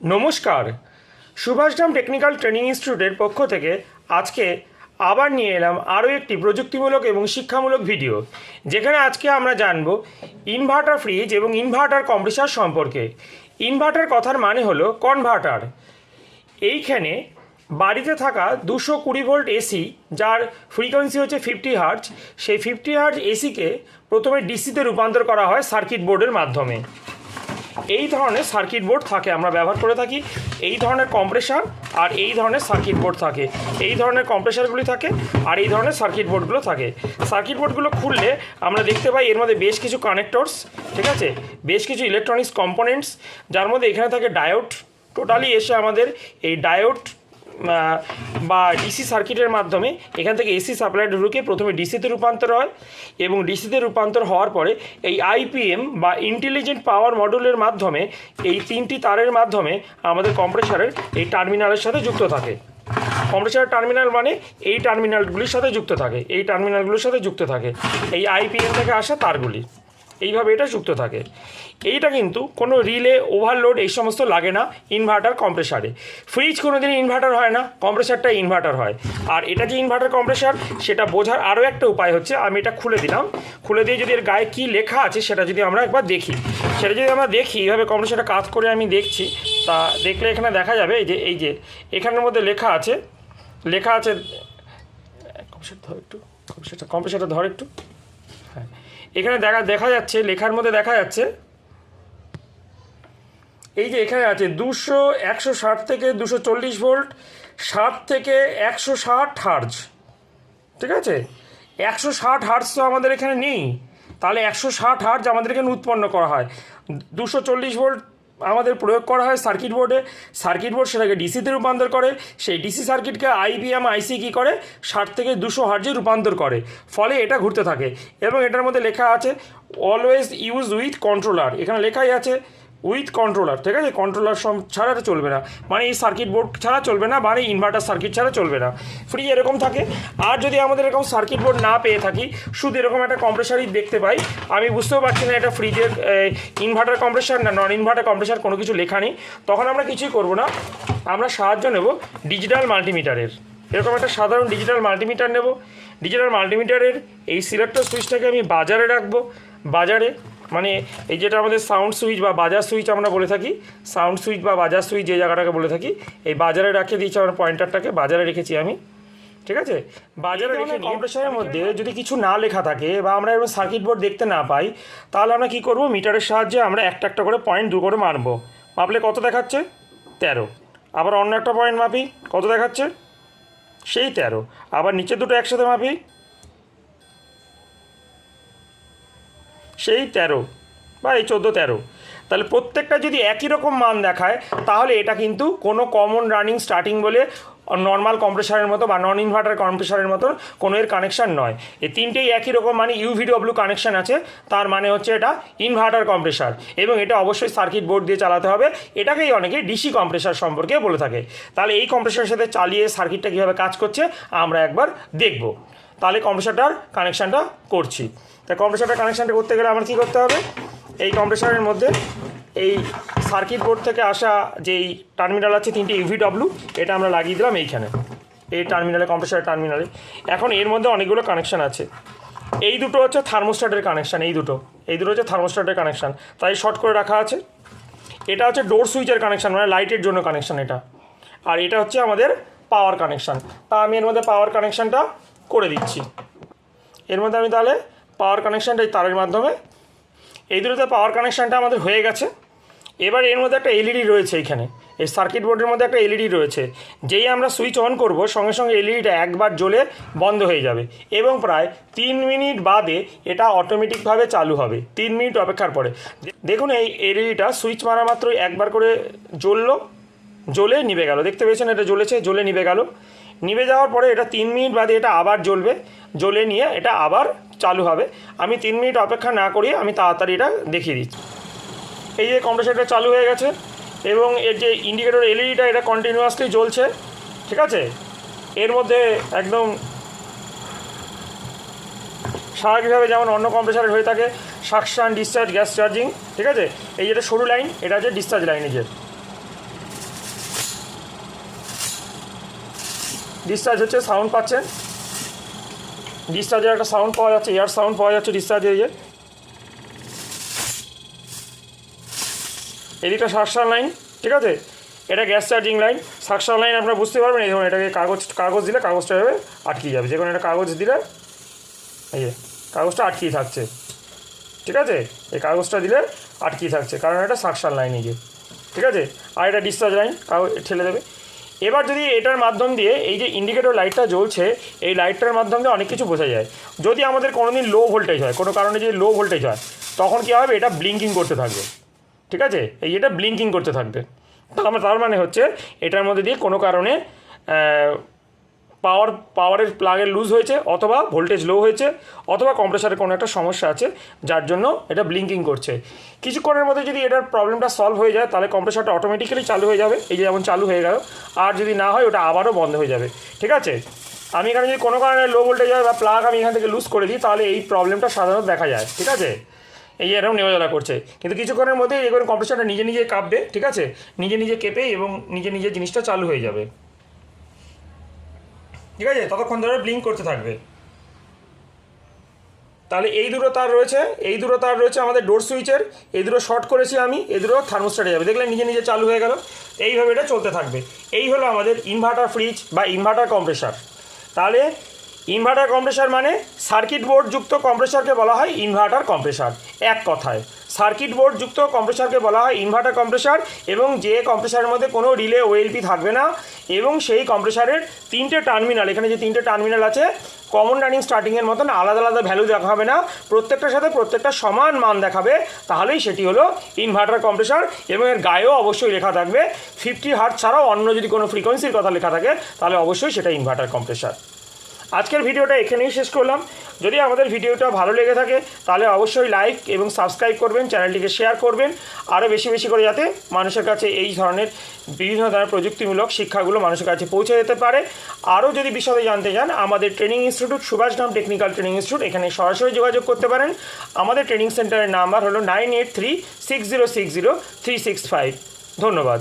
নমস্কার। Subhashgram technical training ইনস্টিটিউটের পক্ষ থেকে আজকে আবার নিয়ে এলাম আরও একটি প্রযুক্তিমূলক এবং শিক্ষামূলক ভিডিও, যেখানে আজকে আমরা জানব ইনভার্টার ফ্রিজ এবং ইনভার্টার কম্প্রেসার সম্পর্কে। ইনভার্টার কথার মানে হলো কনভার্টার। এইখানে বাড়িতে থাকা দুশো কুড়ি ভোল্ট এসি, যার ফ্রিকোয়েন্সি হচ্ছে ফিফটি হার্জ, সেই ফিফটি হার্জ এসিকে প্রথমে ডিসিতে রূপান্তর করা হয় সার্কিট বোর্ডের মাধ্যমে। এই ধরনের সার্কিট বোর্ড থাকে, আমরা ব্যবহার করে থাকি। এই ধরনের কম্প্রেসার আর এই ধরনের সার্কিট বোর্ড থাকে। এই ধরনের কম্প্রেশারগুলি থাকে আর এই ধরনের সার্কিট বোর্ডগুলো থাকে। সার্কিট বোর্ডগুলো খুললে আমরা দেখতে পাই এর মধ্যে বেশ কিছু কানেক্টরস ঠিক আছে? বেশ কিছু ইলেকট্রনিক্স কম্পোনেন্টস যার মধ্যে এখানে থাকে ডায়োড টোটালি এসে আমাদের এই ডায়োড বা ডিসি সার্কিটের মাধ্যমে এখান থেকে এসি সাপ্লাইটা ঢুকে প্রথমে ডিসিতে রূপান্তর হয় এবং ডিসিতে রূপান্তর হওয়ার পরে এই আইপিএম বা ইন্টেলিজেন্ট পাওয়ার মডিউলের মাধ্যমে এই তিনটি তারের মাধ্যমে আমাদের কম্প্রেসারের এই টার্মিনালের সাথে যুক্ত থাকে। কম্প্রেসারের টার্মিনাল মানে এই টার্মিনালগুলির সাথে যুক্ত থাকে, এই টার্মিনালগুলির সাথে যুক্ত থাকে, এই আইপিএম থেকে আসা তারগুলি। এইভাবে এটা যুক্ত থাকে। এইটা কিন্তু কোনো রিলে ওভারলোড এই সমস্ত লাগে না ইনভার্টার কম্প্রেসারে ফ্রিজ কোনো দিন ইনভার্টার হয় না কম্প্রেসারটা ইনভার্টার হয়। আর এটা যে ইনভার্টার কম্প্রেসার সেটা বোঝার আরও একটা উপায় হচ্ছে, আমি এটা খুলে দিলাম। খুলে দিয়ে যদি এর গায়ে কী লেখা আছে, সেটা যদি আমরা একবার দেখি। সেটা যদি আমরা দেখি, এইভাবে কম্প্রেসারটা কাজ করে আমি দেখছি, তা দেখলে এখানে দেখা যাবে এই যে এই যে, এখানের মধ্যে লেখা আছে লেখা আছে কম্প্রেসার ধর একটু কম্প্রেসারটা কম্প্রেসারটা ধর একটু। হ্যাঁ। এখানে দেখা দেখা যাচ্ছে, লেখার মধ্যে দেখা যাচ্ছে, এই যে এখানে আছে, দুশো একশো ষাট থেকে দুশো চল্লিশ ভোল্ট ষাট থেকে একশো ষাট হার্জ। ঠিক আছে? একশো ষাট হার্জ তো আমাদের এখানে নেই। তাহলে একশো ষাট হার্জ আমাদের এখানে উৎপন্ন করা হয়। দুশো চল্লিশ ভোল্ট আমাদের প্রয়োগ করা হয় সার্কিট বোর্ডে। সার্কিট বোর্ড সেটাকে ডিসিতে রূপান্তর করে। সেই ডিসি সার্কিটকে আইবিএম আইসি কী করে? ষাট থেকে দুশো হার্জে রূপান্তর করে। ফলে এটা ঘুরতে থাকে। এবং এটার মধ্যে লেখা আছে অলওয়েজ ইউজ উইথ কন্ট্রোলার এখানে লেখাই আছে উইথ কন্ট্রোলার ঠিক আছে? কন্ট্রোলার ছাড়া এটা চলবে না। মানে এই সার্কিট বোর্ড ছাড়া চলবে না মানে ইনভার্টার সার্কিট ছাড়া চলবে না। ফ্রি এরকম থাকে। আর যদি আমাদের এরকম সার্কিট বোর্ড না পেয়ে থাকি, শুধু এরকম একটা কম্প্রেসারই দেখতে পাই, আমি বুঝতেও পারছি না এটা ফ্রিজের ইনভার্টার কম্প্রেসার না নন ইনভার্টার কম্প্রেসার কোনো কিছু লেখা নেই। তখন আমরা কিছুই করব না। আমরা সাহায্য নেব ডিজিটাল মাল্টিমিটারের এরকম একটা সাধারণ ডিজিটাল মাল্টিমিটার নেব। ডিজিটাল মাল্টিমিটারের এই সিলেক্টর সুইচটাকে আমি বাজারে রাখব। বাজারে মানে এই যেটা আমাদের সাউন্ড সুইচ বা বাজার সুইচ আমরা বলে থাকি সাউন্ড সুইচ বা বাজার সুইচ যে জায়গাটাকে বলে থাকি এই বাজারে রাখে দিয়েছি আমার পয়েন্টারটাকে বাজারে রেখেছি আমি ঠিক আছে? বাজারে রেখে কম্প্রেসারের মধ্যে যদি কিছু না লেখা থাকে বা আমরা এরকম সার্কিট বোর্ড দেখতে না পাই তাহলে আমরা কি করব? মিটারের সাহায্যে আমরা একটা একটা করে পয়েন্ট দু করে মারবো। মাপলে কত দেখাচ্ছে? তেরো। আবার অন্য একটা পয়েন্ট মাপি কত দেখাচ্ছে? সেই তেরো। আবার নিচে দুটো একসাথে মাপি সেই তেরো বা এই চোদ্দ তেরো। তাহলে প্রত্যেকটা যদি একই রকম মান দেখায়, তাহলে এটা কিন্তু কোনো কমন রানিং স্টার্টিং বলে নর্মাল কম্প্রেসারের মতো বা নন ইনভার্টার কম্প্রেসারের মতো কোনো এর কানেকশান নয়। এই তিনটেই একই রকম মানে ইউভিডব্লিউ কানেকশান আছে, তার মানে হচ্ছে এটা ইনভার্টার কম্প্রেসার এবং এটা অবশ্যই সার্কিট বোর্ড দিয়ে চালাতে হবে। এটাকেই অনেকে ডিসি কম্প্রেসার সম্পর্কে বলে থাকে। তাহলে এই কম্প্রেসারের সাথে চালিয়ে সার্কিটটা কীভাবে কাজ করছে, আমরা একবার দেখব। তাহলে কম্প্রেসারটার কানেকশানটা করছি। তা কম্প্রেসারটার কানেকশানটা করতে গেলে আমার কী করতে হবে? এই কম্প্রেসারের মধ্যে এই সার্কিট বোর্ড থেকে আসা যেই টার্মিনাল আছে, তিনটে ইউভিডব্লিউ এটা আমরা লাগিয়ে দিলাম এইখানে। এই টার্মিনালে, কম্প্রেসারের টার্মিনালে। এখন এর মধ্যে অনেকগুলো কানেকশান আছে। এই দুটো হচ্ছে থার্মোস্ট্যাটের কানেকশান, এই দুটো। এই দুটো হচ্ছে থার্মোস্ট্যাটের কানেকশান। তাই শর্ট করে রাখা আছে। এটা হচ্ছে ডোর সুইচের কানেকশান মানে লাইটের জন্য কানেকশান এটা। আর এটা হচ্ছে আমাদের পাওয়ার কানেকশান। তা আমি এর মধ্যে পাওয়ার কানেকশানটা করে দিচ্ছি। এর মধ্যে আমি তাহলে পাওয়ার কানেকশানটা এই তারের মাধ্যমে, এই দুটোতে পাওয়ার কানেকশানটা আমাদের হয়ে গেছে। এবার এর মধ্যে একটা এলইডি রয়েছে এখানে। এই সার্কিট বোর্ডের মধ্যে একটা এলইডি রয়েছে। যেই আমরা সুইচ অন করব, সঙ্গে সঙ্গে এলইডিটা একবার জ্বলে বন্ধ হয়ে যাবে এবং প্রায় তিন মিনিট বাদে এটা অটোমেটিকভাবে চালু হবে। তিন মিনিট অপেক্ষার পরে। দেখুন এই এলইডিটা সুইচ মারা মাত্রই একবার করে জ্বললো, জ্বলে নিভে গেল। দেখতে পেয়েছেন? এটা জ্বলেছে, জ্বলে নিভে গেল। নিভে যাওয়ার পরে এটা তিন মিনিট বাদে এটা আবার জ্বলবে, জ্বলে নিয়ে এটা আবার চালু হবে। আমি তিন মিনিট অপেক্ষা না করিয়ে আমি তাড়াতাড়ি এটা দেখিয়ে দিচ্ছি। এই যে কম্প্রেসারটা চালু হয়ে গেছে এবং এর যে ইন্ডিকেটর এলইডিটা এটা কন্টিনিউয়াসলি জ্বলছে, ঠিক আছে? এর মধ্যে একদম স্বাভাবিকভাবে যেমন অন্য কম্প্রেসারের হয়ে থাকে সাকশান ডিসচার্জ গ্যাস চার্জিং ঠিক আছে? এই যেটা সরু লাইন এটা হচ্ছে ডিসচার্জ লাইন এই যে। ডিসচার্জ হচ্ছে সাউন্ড পাচ্ছেন ডিসচার্জের একটা সাউন্ড পাওয়া যাচ্ছে এয়ার সাউন্ড পাওয়া যাচ্ছে ডিসচার্জের ইয়ে এদিকটা সাকশান লাইন ঠিক আছে? এটা gas charging line suction line আপনারা বুঝতে পারবেন, এই ধরুন এটাকে কাগজ কাগজ দিলে কাগজটা এভাবে আটকিয়ে যাবে। যে কোনো একটা কাগজ দিলে, এই যে, কাগজটা আটকিয়ে থাকছে। ঠিক আছে? এই কাগজটা দিলে আটকিয়ে থাকছে, কারণ এটা সাকশান লাইন এই যে ঠিক আছে? আর এটা ডিসচার্জ লাইন কাগজ, ঠেলে দেবে। এবার যদি এটার মাধ্যম দিয়ে এই যে ইন্ডিকেটর লাইটটা জ্বলছে, এই লাইটটার মাধ্যম দিয়ে অনেক কিছু বোঝা যায়। যদি আমাদের কোনো দিন লো ভোল্টেজ হয়, কোনো কারণে যদি লো ভোল্টেজ হয়, তখন কী হবে? এটা ব্লিঙ্কিং করতে থাকবে। ঠিক আছে? এই এটা ব্লিঙ্কিং করতে থাকবে। তার মানে- হচ্ছে, এটার মধ্যে দিয়ে কোনো কারণে পাওয়ার পাওয়ারের প্লাগের লুজ হয়েছে অথবা ভোল্টেজ লো হয়েছে অথবা কম্প্রেসারের কোনো একটা সমস্যা আছে, যার জন্য এটা ব্লিঙ্কিং করছে। কিছুক্ষণের মধ্যে যদি এটার প্রবলেমটা সলভ হয়ে যায়, তাহলে কম্প্রেসারটা অটোমেটিক্যালি চালু হয়ে যাবে। এই যে যেমন চালু হয়ে গেল, আর যদি না হয়, ওটা আবারও বন্ধ হয়ে যাবে। ঠিক আছে? আমি এখানে যদি কোনো কারণে লো ভোল্টেজ হয় বা প্লাগ আমি এখান থেকে লুজ করে দিই, তাহলে এই প্রবলেমটা সাধারণত দেখা যায়। ঠিক আছে? এই এরকম নেওয়া করছে। কিন্তু কিছুক্ষণের মধ্যে এগুলো কম্প্রেসারটা নিজে নিজে কাঁপবে। ঠিক আছে? নিজে নিজে কেঁপে এবং নিজে নিজে জিনিসটা চালু হয়ে যাবে। ঠিক আছে, ততক্ষণ ধরে ব্লিঙ্ক করতে থাকবে। তাহলে এই দুটো তার রয়েছে, এই দুটো তার রয়েছে আমাদের ডোর সুইচের এই দুটো শর্ট করেছি আমি, এই দুটো থার্মোস্টাটে যাবে। দেখলে নিজে নিজে চালু হয়ে গেল। এইভাবে এটা চলতে থাকবে। এই হলো আমাদের ইনভার্টার ফ্রিজ বা ইনভার্টার কম্প্রেসার তাহলে ইনভার্টার কম্প্রেসার মানে সার্কিট বোর্ড যুক্ত কম্প্রেসারকে বলা হয় ইনভার্টার কম্প্রেসার এক কথায়। সার্কিট বোর্ড যুক্ত কম্প্রেসারকে বলা হয় ইনভার্টার কম্প্রেসার এবং যে কম্প্রেসারের মধ্যে কোনো রিলে ওএলপি থাকবে না এবং সেই কম্প্রেসারের তিনটে টার্মিনাল, এখানে যে তিনটে টার্মিনাল আছে কমন রানিং স্টার্টিংয়ের মতন আলাদা আলাদা ভ্যালু দেখাবে না, প্রত্যেকটার সাথে প্রত্যেকটা সমান মান দেখাবে, তাহলেই সেটি হলো ইনভার্টার কম্প্রেসার এবং এর গায়েও অবশ্যই লেখা থাকবে ফিফটি হার্ট ছাড়াও অন্য যদি কোনো ফ্রিকোয়েন্সির কথা লেখা থাকে, তাহলে অবশ্যই সেটা ইনভার্টার কম্প্রেসার আজকের ভিডিওটা এখানেই শেষ করলাম। যদি আমাদের ভিডিওটা ভালো লেগে থাকে, তাহলে অবশ্যই লাইক এবং সাবস্ক্রাইব করবেন চ্যানেলটিকে শেয়ার করবেন আরও বেশি বেশি করে যাতে মানুষের কাছে এই ধরনের বিভিন্ন ধরনের প্রযুক্তিমূলক শিক্ষাগুলো মানুষের কাছে পৌঁছে যেতে পারে। আরও যদি বিশদে জানতে চান, আমাদের training institute Subhashgram technical training institute এখানে সরাসরি যোগাযোগ করতে পারেন। আমাদের ট্রেনিং সেন্টারের নাম্বার হলো nine eight three six zero six zero three six five ধন্যবাদ।